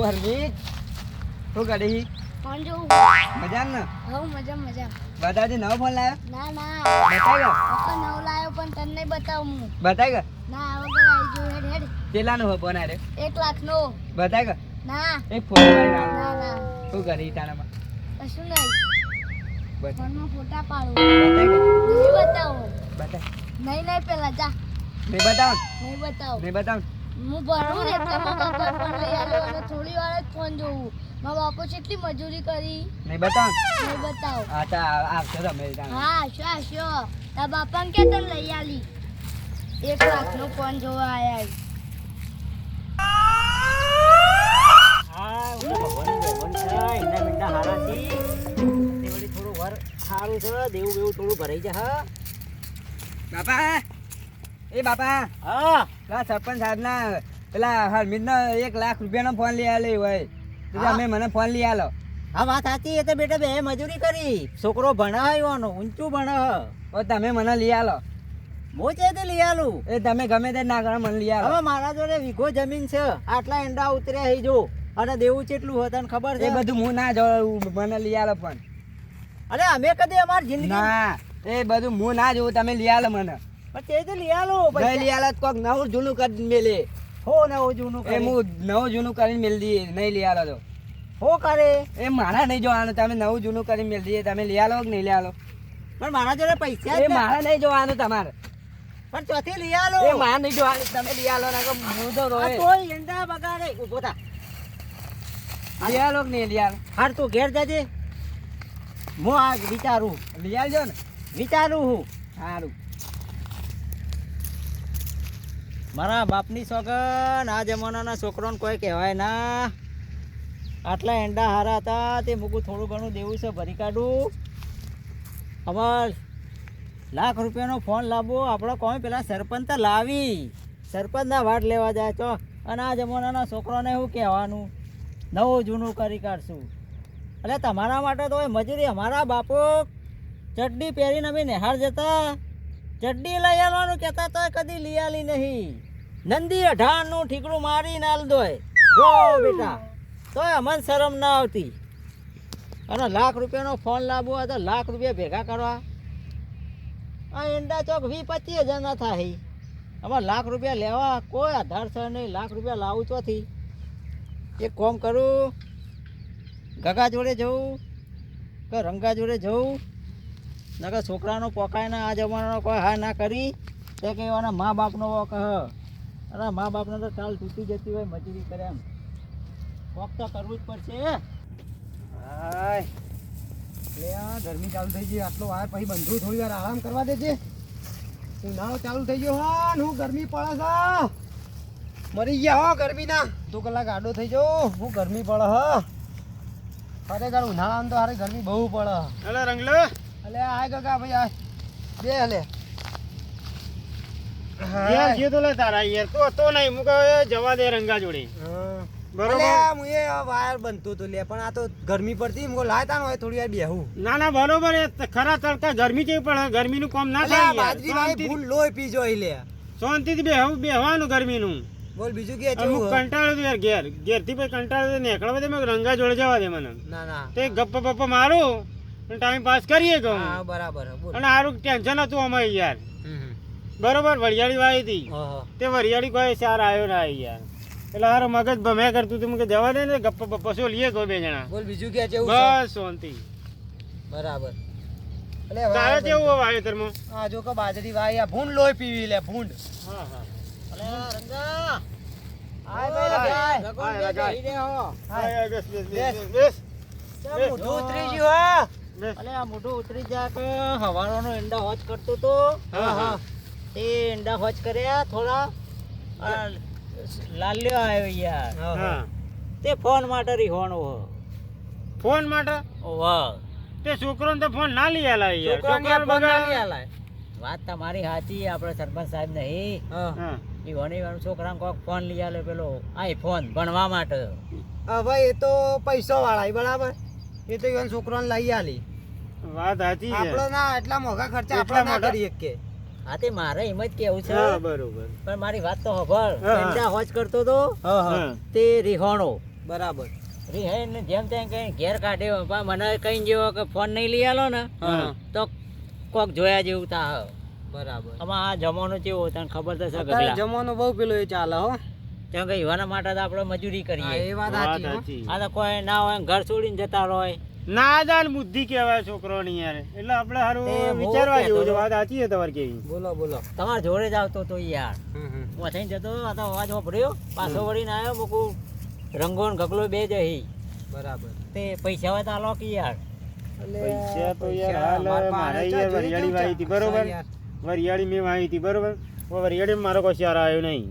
હું હરમીત શું કરી? ફોન જોઉં. મજા ને? હવ મજા મજા બતાવજે નવો ફોન લાવ્યો ના ના. બતાવી ગયો નવો લાવ્યો પણ તને નહીં બતાવું હું. બતાવી ગયો ના વગર આવી જો હેડ હેડ. કેટલાનો હો ફોન આરે 1 લાખ નો બતાવી ગયો ના. એક ફોન મારી નાખ. ના ના. શું કરી તારામાં? કશું નહીં. ફોનમાં ફોટા પાડો. બતાવી ગયો નહીં બતાવો. બતાવ નહીં નહીં પેલા જા. નહીં બતાવ નહીં બતાવ. નહીં બતાવ હું ભણું ને એટલે મારા બાપા ફોન લઈ આવ્યો અને થોડી વાર જ ફોન જોવું મારા બાપા કેટલી મજૂરી કરી. નહીં બતાવ. નહીં બતાવ. હા તો આવશે તમે. હા શો શો તારા બાપા કે તને લઈ આલી? એક લાખનો ફોન જોવા આયા હા ભગવાન છે એના મીંડા હારા છે. તે થોડું વર સારું છે દેવું બેવું થોડું ભરાઈ હા બાપા! એ બાપા હા. પેલા સરપંચ સાહેબ ના પેલા હરમીત નો એક લાખ રૂપિયાનો ફોન લઈ આલે હોય. તમે મને ફોન લઈ આલો. હા વાત સાચી. એ તો બેટા બે મજૂરી કરી. છોકરો ભણાવ્યો ઊંચું ભણ. તો તમે મને લઈ આલો. હું છે તે લઈ આલું? એ તમે ગમે તે ના કરો મને લઈ આલો. હવે મારા જોડે વીઘો જમીન છે. આટલા એંડા ઉતર્યા હઈ જો. અને દેવું કેટલું હોય તને ખબર એ છે બધું હું ના જોઉં મને લઈ આલો પણ અરે અમે કદી અમારી જિંદગી ના એ બધું હું ના જોઉં તમે લઈ આલો મને. પણ તે તો લઈ આલો નહીં લઈ આલો કોક નવું જૂનું કરી મેલે. હો ને જૂનું એ હું નવું જૂનું કરીને મેલ દઈએ નહીં લઈ આલો તો. હો કરે. એ મારા નહીં જોવાનું તમે નવું જૂનું કરીને મેલ દઈએ તમે લઈ આલો કે નહીં લઈ આલો? પણ મારા જોડે પૈસા એ ને. મારા નહીં જોવાનું તમારે. પણ ચોથી લઈ આલો. એ મારા નહીં જોવાનું તમે લઈ આલો ના હું તો રોય તોય એંડા બગાડે ઊભો થા. લઈ આલો કે નહીં લઈ આલો? હાર તું ઘેર જજે. હું આ વિચારું. લઈ આવજો ને. વિચારું હું. સારું. મારા બાપની સોગન આ જમાનાના છોકરોને કોઈ કહેવાય ના. આટલા એંડા હારા હતા, તે મૂકું થોડું ઘણું દેવું છે, ભરી કાઢું. અમાર લાખ રૂપિયાનો ફોન લાવવો, આપણો કોઈ પેલા સરપંચ તો લાવી. સરપંચના વાટ લેવા જાય ચો અને આ જમાનાના છોકરોને શું કહેવાનું? નવું જૂનું કરી કાઢશું. એટલે તમારા માટે તો મજૂરી અમારા બાપો ચડ્ડી પહેરીને અમે નિહાળ જતા. ચડ્ડી લઈ આવવાનું કહેતા તો કદી લઈ નહીં. નંદી અઢારનું ઠીકડું મારીને આલ દોય. જો બેટા, તોય અમને શરમ ના આવતી. અને લાખ રૂપિયાનો ફોન લાવવો હોય તો લાખ રૂપિયા ભેગા કરવા. આ ઈંડા ચોક વી પચીસ હજાર ના થાય. આમાં લાખ રૂપિયા લેવા કોઈ આધાર છે નહીં, લાખ રૂપિયા લાવું ચોથી એક કોમ કરું, ગગા જોડે જવું કે રંગા જોડે જવું નકર છોકરાનો પોકાયને આ જમાનાનો કોઈ હા ના કરી, તે કહેવાના મા બાપનો વોક હ. અરે મા બાપને તો ચાલ તૂટી જતી હોય મજૂરી કરે એમ. વોક તો કરવું જ પડશે. હાય. ગરમી ચાલુ થઈ ગઈ, આટલો વાર પછી બંધુ થોડી વાર આરામ કરવા દેજે. ઉનાળો ચાલુ થઈ ગયો, હા હું ગરમી પડે છે. મરી ગયા હો ગરમીના. તો કલાક આડો થઈ ગયો, હું ગરમી પડે હ. ખરેખર ઉનાળામાં તો હારે ગરમી બહુ પડે. એટલે રંગલો. અલે આ કાકા ભાઈ બે હલે યાર જે તો લે તારા યાર તો તો નહીં મુક જવા દે રંગા જોડી. બરોબર? અલ્યા, મુએ વાયર બનતું હતું લે પણ આ તો ગરમી પડતી મુકો લાયતા હોય થોડી વાર બેહું. ના ના બરોબર એ ખરા તડકા ગરમી કેવી પડે ગરમીનું કામ ના અલ્યા, થાય બાજરી વાળી ફૂલ લોહી પીજો ઈ લે. શાંતિથી બેહવું બેહવાનું ગરમીનું. બોલ બીજું કે અમુક કેવું કંટાળો તો યાર ઘેરથી પછી કંટાળો તો નીકળવા દે રંગા જોડે જવા દે મને. ના ના. તે ગપ્પા બપ્પા મારું. ટાઈમ પાસ કરીએ કહું હા બરાબર અને સારું ટેન્શન હતું અમે યાર. બરોબર વરિયાળી વાળી હતી. તે વરિયાળી કોઈ સાર આવ્યો ના યાર એટલે હારો મગજ ભમે કરતું તું કે જવા દે ને ગપ્પા બપ્પા શું લઈએ કોઈ બે જણા બોલ બીજું કે છે? બસ શાંતિ બરાબર એટલે તારે કેવું બનતું. હોય હા આ જો કે બાજરી વાય આ ભૂંડ લોહી પીવી લે ભૂંડ હા હા અલે રંગા આય ભાઈ આય. આય. ગગન આય, બે આય. બેહી રહે હો. આય, આય, બેસ બેસ બેસ બેસ. બેસ ચમ બે. મોઢું ઉતરી ગયું હા બેસ અલે આ મોઢું ઉતરી જાય કે હવારોનો ઈંડા હોજ કરતો તો? હા હા. તે ઈંડા હોજ કર્યા થોડા? લાલ્યો આવ્યો યાર. તે ફોન માટે રીહોણો ફોન માટે? વાહ. તે છોકરોને તો ફોન ના લઈ આલા યાર. છોકરાને ફોન ના લઈ આલા વાત તમારી સાચી આપણે સરપંચ સાહેબ નહીં. એ વણી વાળું છોકરાને કોક ફોન લઈ આલે પેલો આઈ ફોન ભણવા માટે. હા ભાઈ એ તો પૈસા વાળા બરાબર? એ તો છોકરાને લઈ આલી. વાત સાચી છે. આપણો ના એટલા મોઘા ખર્ચા આપણે ના કરી શકીએ હા તે મારે એમ જ કેવું છે. બરોબર. પણ મારી વાત તો ખબર હા, હા. હોજ કરતો તો હા હા. તે રીહોણો. બરાબર. રિહેન જેમ તેમ કઈ ઘેર કાઢ્યો. પણ મને કઈ જેવો કે ફોન નહીં લઈ આલો ને તો કોક જોયા જેવું તા બરાબર. આમાં આ જમાનો કેવો તને ખબર તો છે અત્યારે બહુ પેલો એ ચાલે હો. કેમ કે યુવાના માટે તો આપણે મજૂરી કરીએ. એ વાત વાત સાચી. આ તો કોઈ ના હોય ઘર છોડીને જતા હોય. નાદાન બુદ્ધિ કહેવાય છોકરોની યાર. એટલે આપણે બહુ વિચારવા જેવું છે. વાત સાચી છે તમારે કેવી? બોલો બોલો. તમારા જોડે જ આવતો તો યાર. હમ, હમ. હું થઈને જતો આ તો અવાજ વાપર્યો પાછો વળીને આવ્યો મૂકું રંગો ને ગગલો બે જઈ બરાબર. તે પૈસા હોય તો આલો કે યાર. પૈસા તો યાર હાલ મારે યાર વરિયાળી કેવું હતી, બરોબર? વરિયાળી મેં વાવી હતી બરોબર? ઓ વરિયાળી મારો કોઈ શિયાર આવ્યો નહીં.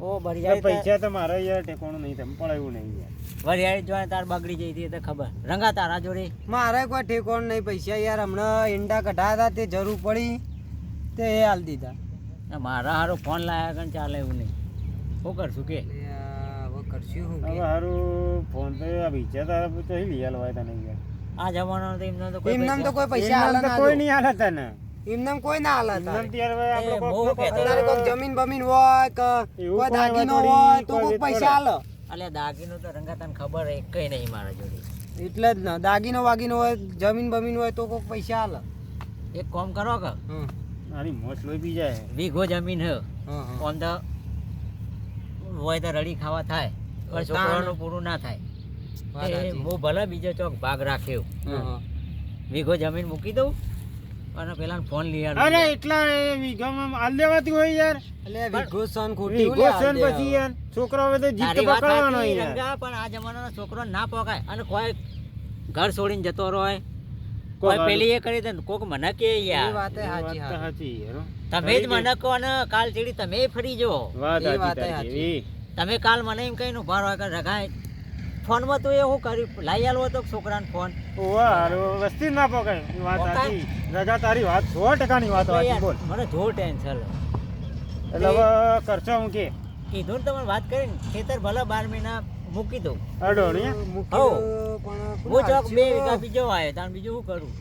ઓ બરિયાળી પૈસા તો મારા યાર ટેકોણું નહીં તેમ પણ એવું નહીં યાર. વરિયાળી જોઈને તાર બગડી જઈ હતી તો ખબર. રંગા તારા જોડે? મારે કોઈ ઠેકોણ નહીં પૈસા યાર હમણાં ઈંડા કઢાયા હતા તે જરૂર પડી તે એ હાલ દીધા. મારા હારો ફોન લાયા કણ ચાલે એવું નહીં. શું કરશું કે? કરશું હવે હારું ફોન તો આ પૈસા તારા તો લઈ આલવાય તને યાર. આ જમાનો તો એમનો તો કોઈ તો કોઈ પૈસા હાલે કોઈ નહીં હાલે તને. એમનેમ કોઈ ના હાલે તારે. એમનેમ ત્યારે હવે આપણે એ કોક- બહુ કોક- કહેતો. તારે કોઈક જમીન બમીન હોય કે કોઈ કોઈ દાગીનો હોય તો કોઈ પૈસા હાલે અલ્યા દાગીનો તો રંગા ખબર હે કઈ નહીં મારા જોડે. એટલે જ ને દાગીનો વાગીનો હોય જમીન બમીન હોય તો કોઈક પૈસા હાલ એક કામ કરો કે? હમ. મારી મોસ લોહી પી જાય. વીઘો જમીન હે. હં, ધ તો હોય તો રડી ખાવા થાય પણ છોકરાનું પૂરું ના થાય. હું ભલે બીજો ચોક ભાગ રાખ્યો. વીઘો જમીન મૂકી દઉં અને પેલા ફોન લઈ આલું. અરે એટલા વીઘામાં હાલ લેવાતી હોય યાર. એટલે વિઘો સન ખોટી વીઘો ઓલી ને પછી યાર છોકરો હવે તો જીત પકડવાનો યાર. પણ આ જમાનાનો છોકરો ના પોકાય. અને કોઈ ઘર છોડીને જતો રહે કોઈ પેલી એ કરી દે કોક મને કે યાર. વાત એ એ વાત સાચી સાચી તમે જ મને કહો ને કાલ ચીડી તમે ફરી જો. વાત સાચી. તમે કાલ મને એમ કહીને ઊભા રહો કે રઘાય ફોનમાં તો એવું કર્યું? લઈ આલો તો છોકરાને ફોન? વસ્તી જ ના પકડ વાત? સાચી. રજા તારી વાત સો ટકાની વાત હતી બોલ. મને જો ટેન્શન. એટલે હવે કરશો હું કે? કીધું ને તમે વાત કરીને ખેતર ભલે બાર મહિના મૂકી દઉં. અડો હું? ચોક બે વીઘા બીજો આવ્યો તાર બીજું શું કરું?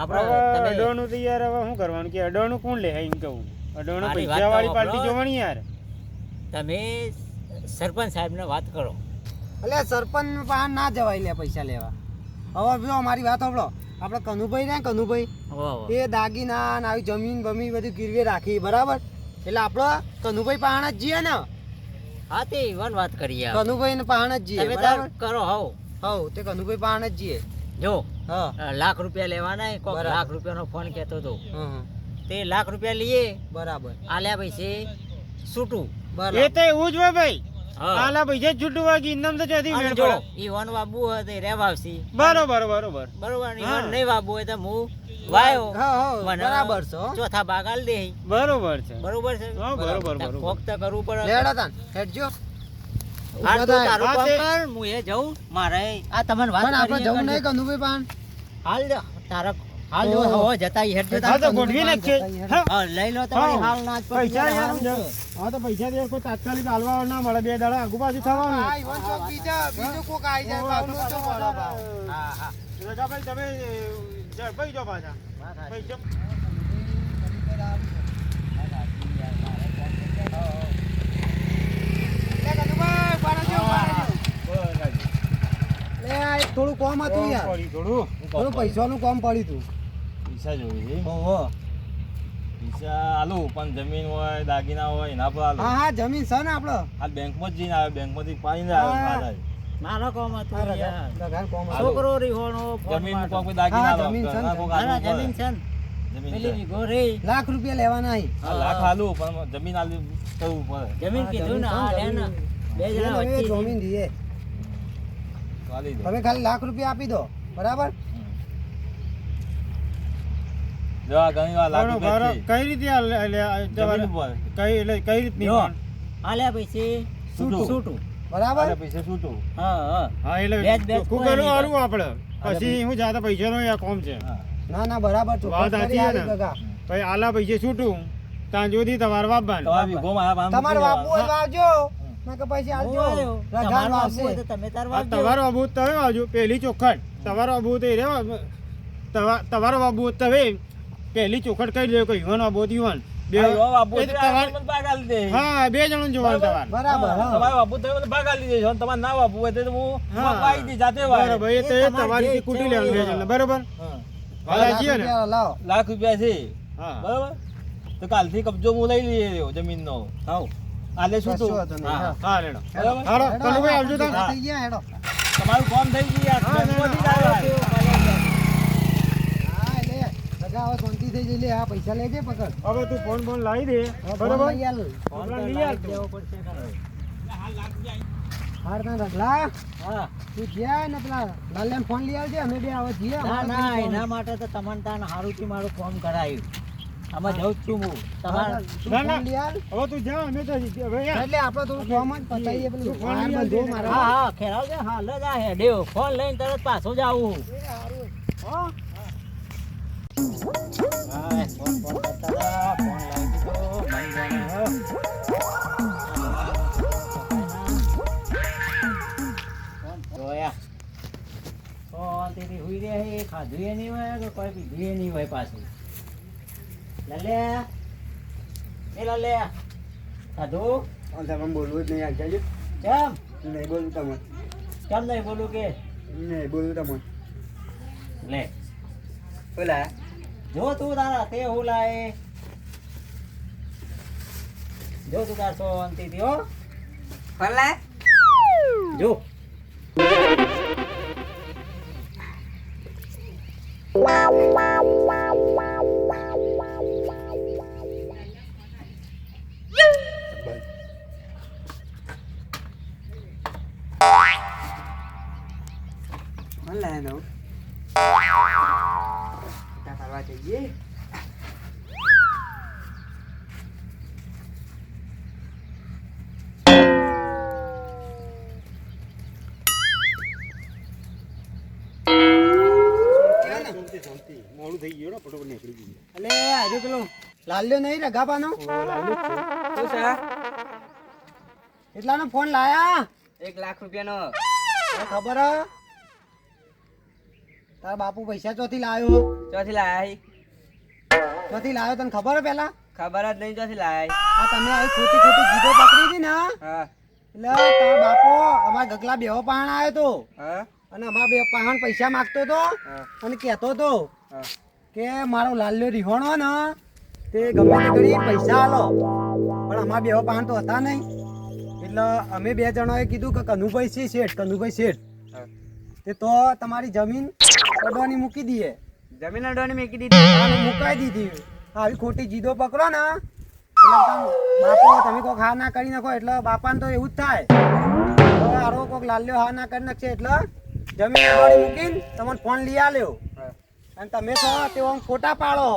આપણે અડોનું તો યાર હવે શું કરવાનું? કે અડોનું કોણ લે એમ કહું. અડોનું પૈસા વાળી પાર્ટી જોવાની યાર. તમે સરપંચ સાહેબને વાત કરો. એટલે સરપંચ પાસે ના જવાય લે પૈસા લેવા. હવે જો અમારી વાત સાંભળો. આપણે કનુભાઈ ને કનુભાઈ. એ દાગીના ને આવી જમીન બમીન બધી ગીરવે રાખી બરાબર? એટલે આપણે કનુભાઈ પાસે જ જઈએ ને. હા તે ઈવન વાત કરીએ કનુભાઈ ને પાસે જ જઈએ બરાબર? કરો હો હવ તે કનુભાઈ પાસે જ જઈએ જો હા. લાખ રૂપિયા લેવાના કોક લાખ રૂપિયાનો ફોન કહેતો હતો. તે લાખ રૂપિયા લઈએ બરાબર. આલ્યા પૈસે છૂટું. એ બરાબર તો એવું જ હોય ભાઈ. આલા પૈસા જ છૂટું વાગી ઇનામ તો જતી મેળ પડે. ઈવન વાબુ હોય તો રેવ આવશી બરોબર બરોબર. બરોબર હા. ઈવન નહીં વાબુ હોય તો હું વાયો. હા હા બરાબર છો ચોથા ભાગ દે બરોબર છે. બરોબર છે? હા બરોબર બરોબર. કોક તો કરવું પડે. લેડા તાન હેડજો. હાલ તો તારું હા, કામ કર હું એ જઉં. મારે આ તમને વાત પણ આપણે જવું. નહીં કનુભાઈ પાસે હાલ જ તારા હાલ જો ઓહો. જતા હેડ જતા હા તો ગોઠવી નાખીએ હા. હા, લઈ લો તમારી હા. હાલ ના પૈસા તો પૈસા દે કોઈ તાત્કાલિક હાલવા ના મળે. બે દાડા આગુ પાછું થવાનું. આ ઈવન ચોક બીજા બીજો કોક આઈ જાય બાપનો તો મોટો હા હા. રજાભાઈ તમે ઝડપાઈ પાછા. પૈસા થોડું કોમ હતું યાર. થોડું. થોડું પૈસાનું કોમ પડ્યું હતું. પૈસા જોઈ છે. ઓહો. પૈસા આલુ પણ જમીન હોય દાગીના હોય એના પર આલુ. હા હા જમીન છે ને આપણો આ બેંકમાં જ જઈને આવે બેંકમાંથી પાડીને આવે. મારો કોમ હતો યાર. રગાનું કોમ હતું. છોકરો રીહોણો જમીન કોક દાગીના આવે જમીન છે ને. લાખ રૂપિયા લેવાના લાખ આલુ પણ જમીન આલું કરવું પડે. જમીન હા, કીધું ને હા લે ને. બે જણા જમીન દીએ. હવે તમે ખાલી લાખ રૂપિયા આપી દો. બરાબર? જો ઘણી વાર લાગી છે. કઈ રીતે કઈ એટલે કઈ રીતની. આલ્યા પછી છૂટું. છૂટું બરાબર? આલે પૈસા છૂટું હા હા. હા એટલે કુકરનું હારું આપણે પછી હું જાતા પૈસાનો આ કોમ છે. ના ના બરાબર. વાત સાચી છે આલી. પછી આલા પૈસે છૂટું ત્યાં સુધી તમારે વાપવાનું તમારા વાપવું હોય આ તમારો અભૂત તમે આવજો પહેલી ચોખટ. તમારો અભૂત એ તમારો અભૂત તમે પહેલી ચોખટ કહી દો કે યુવાન અબૂત યુવાન બે હા બે જણ જોવાનું તમારે. બરાબર. તમારે બાપુ ના બાપુ હોય તો હું. દી જાતે બરાબર એ તો એ એ તમારી તમારી કુટી લેવાનું બે જણ બરોબર? ને? લાખ રૂપિયા છે. હા. બરાબર? તો કાલથી કબજો હું લઈ લઈએ રહ્યો જમીનનો. હાઉ. આલે શું તું? હા. હા. રેડો. બરાબર? હેડો, કનુભાઈ આવજો થઈ ગયા, હેડો. તમારું કામ થઈ ગયું ના, ના, હા. જઈ લે આ પૈસા લેજે પકડ. હવે તું ફોન ફોન લાવી દે. બરાબર? ફોન બરોબર ફોન લઈ આવ દેવો પડશે ખરો. હાર ના રગલા હા. તું જ્યાં ને પેલા લાલ્યાને ફોન લઈ આવજે અમે બે હવે જઈએ ના ના એના માટે તો તમને તાન હારુંથી મારું ફોર્મ કરાયું આમાં જઉં છું હું. હા, ના, ના. ફોન લઈ આલ. હવે તું જા અમે તો હવે એટલે આપણે થોડું ફોર્મ જ પતાવીએ પેલું. ફોન. બંધો મારે. હા હા ખેરાવજે. હાલ જ આ હેડ્યો. ફોન લઈને તરત પાછો જ આવું હા. શાંતિથી હુઈ રહ્યા છે ખાધું એ નહીં હોય કે કોઈ પીધું એ નહીં હોય પાછું લલે એ તમે બોલવું જ નહીં આગળ કેમ? નહીં બોલું તમે કેમ નહીં બોલું કે નહીં બોલું તમે લે બોલા જો તું તારા તે હું લાય જો તું તાર શાંતિથી હો બોલા જો બોલા કરવા જઈએ. મોડું થઈ ગયું ને ફટોફટ નીકળી ગયું આજે પેલો લાલ્યો નહીં રગાપાનો શું છે એટલાનો ફોન લાયા? એક લાખ રૂપિયાનો. ખબર? તારા બાપુ પૈસા ચોથી લાયો ચોથી લાયા ચોથી લાયો તને ખબર હે પેલા? ખબર જ નહીં ચોથી લાયા આ તમે આવી ખોટી ખોટી જીદો પકડી હતી ને હા? એટલે તારા બાપો અમારા ગગલા બેહો પાણ આવ્યો તો. હા? અને અમારા બે પહાણ પૈસા માગતો તો અને કહેતો તો કે મારો લાલ્યો રિહોણો ને તે ગમે તે કરી પૈસા આલો. પણ અમારા બેહો પાણ તો હતા નહીં. એટલે અમે બે જણાએ કીધું કે કનુભાઈ છે શેઠ કનુભાઈ શેઠ. તે તો તમારી જમીન અડવાની મૂકી દઈએ જમીન અડવાની મૂકી દીધી. મુકાઈ દીધી. આવી ખોટી જીદો પકડો ને એટલે બાપો તમે કોક હા ના કરી નાખો એટલે બાપાને તો એવું જ થાય. આરો કોક લાલ્યો હા ના કરી નાખશે એટલે જમીન અડવાની મૂકીને તમને ફોન લઈ આલ્યો. અને તમે છો તે ખોટા પાડો.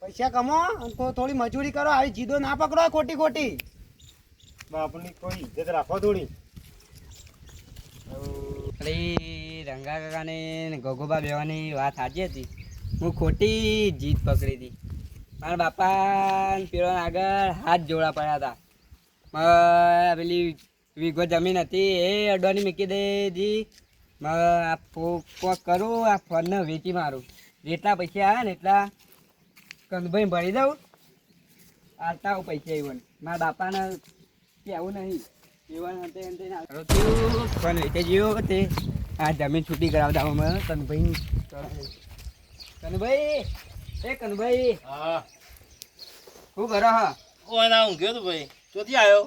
પૈસા કમો અને થોડી મજૂરી કરો આવી જીદો ના પકડો ખોટી ખોટી. બાપની કોઈ ઇજ્જત રાખો થોડી. અરે રંગા કાકાને ને ગોગોબા બેવાની વાત સાચી હતી. હું ખોટી જીત પકડી હતી. મારા બાપા પેલો આગળ હાથ જોડા પડ્યા હતા. પેલી વીઘો જમીન હતી એ અડવાની મૂકી દેજી આ કોક કરું આ ફોનને વેચી મારું. જેટલા પૈસા આવ્યા ને એટલા કંદભાઈ ભરી દઉં. આલતા આવું પૈસા આવ્યો મારા બાપાને કહેવું નહીં. એવા થયું, ફોન વેચી ગયો તે. આ જમીન છૂટી કરાવતા અમે કનભાઈ કનભાઈ એ કનભાઈ. હા. શું કરો હા? ઓ ના હું ગયો તો ભાઈ. ચોથી આવ્યો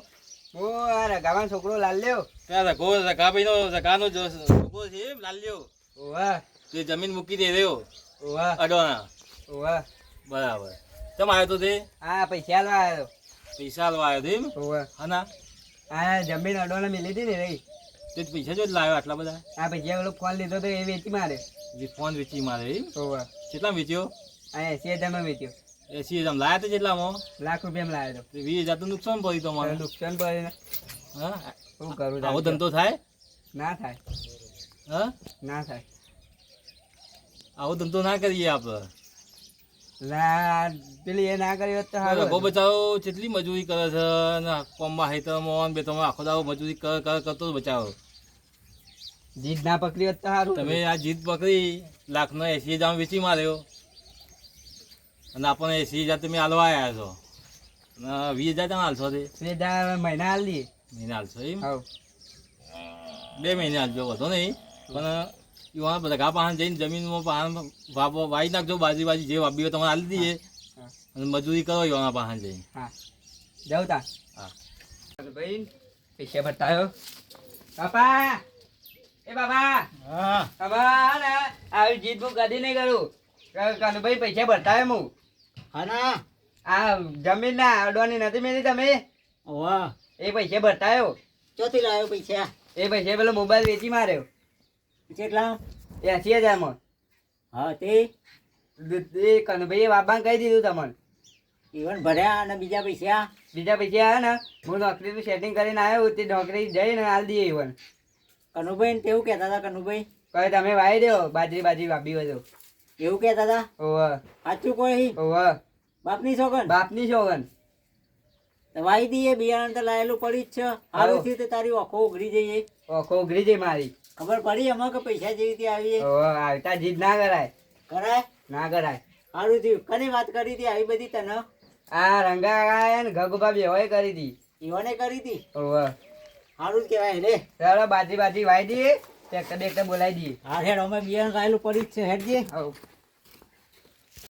ઓ આ રગાવાનો છોકરો લાલ લ્યો. ત્યાં રઘો રઘાભાઈનો રઘાનો જો છોકરો છે એમ લાલ્યો ઓવા તે જમીન મૂકી દે રહ્યો. ઓવા અડોના ઓવા બરાબર. તમે આવ્યો તો તે? હા પૈસા લો આવ્યો પૈસા લો આવ્યો તો ઓવા હા ના. આ જમીન અડોના મિલી હતી ને રહી. તે પૈસા જો લાવ્યો આટલા બધા? આ પૈસા ઓલો ફોન લીધો તો એ વેચી મારે. જે ફોન વેચી મારે એમ? કેટલા વેચ્યો? આ એસી હજારમાં વેચ્યો. એસી હજાર લાયા તે જેટલામાં? લાખ રૂપિયામાં લાવ્યો તો. વીસ હજાર તો નુકસાન પડ્યું તો તમારે નુકસાન પડે હા? શું કરું આવો ધંધો થાય? ના થાય. હા? ના થાય. આવો ધંધો ના કરીએ આપણે લા પેલી એ ના કરી હોત તો સારું રઘો બચાવો કેટલી મજૂરી કરે છે ને કોમમાં હેતરમાં બે તમે આખો દાવો મજૂરી કર કર કરતો બચાવો. જીદ ના પકડી હોત તો સારું તમે આ જીત પકડી લાખનો એસી હજાર વેચી માર્યો. અને આપણને એસી હજાર તમે હાલવા આવ્યા છો. અને વીસ હજાર તમે હાલશો તે. બે હજાર મહિના હાલ દઈએ. મહિને હાલશો એમ? બે મહિને હાલજો વધો નહીં. પણ એવા બધા ઘા જઈને જમીનમાં પાન વાપો વાઈ નાખજો બાજી બાજી જે વાપી હોય તમારે હાલી દઈએ. અને મજૂરી કરો એવા પાન જઈને. હા. જાઉં તા. હા. ભાઈ પૈસા ભરતાયો બાપા! એ બાબા. હા. બાબા ને આવી જીત બુક કદી નહીં કરું. કનુભાઈ પૈસા એમ હું. હા ના આ જમીન ના અડવાની નથી મેલી તમે? વાહ એ પૈસા ભરતાયો ચોથી લાવ્યો પૈસા. એ પૈસા પેલો મોબાઈલ વેચી માર્યો. કેટલા? એસી હજારમાં. હા તે? એ કનુભાઈએ બાબાને કહી દીધું તમને. ઈવન ભર્યા અને બીજા પૈસા? બીજા પૈસા આવ્યા ને હું નોકરીનું સેટિંગ કરીને આવ્યો તે નોકરી જઈને હાલ દઈએ ઈવન. કનુભાઈ તેવું કહેતા હતા કનુભાઈ. કહે તમે વાઈ દો બાજરી બાજરી વાપી હોય તો. એવું કહેતા હતા? ઓવ સાચું કોઈ? ઓવ બાપની છોકન બાપની છોગન વાઈ દઈએ બિયારણ તો લાયેલું પડી જ છે. સારું થયું તો તારી ઓખો ઉઘરી જઈએ. ઓખો ઉઘરી જઈ મારી. ખબર પડી એમાં કે પૈસા જેવી રીતે આવીએ? આવતા જીદ ના કરાય. કરાય? ના કરાય. સારું થયું. કની વાત કરી હતી આવી બધી તને? આ રંગા ને ગગુબા બેવાય કરી હતી. એવાને કરી હતી? ઓવ સારું જ કહેવાય રે. ચાલો બાજી બાજી વાઈ દઈએ ટ્રેક્ટર બેક્ટર બોલાવી દઈએ હા હેડ અમે બિયારણ લાયેલું પડી જ છે હેડજી. હવ.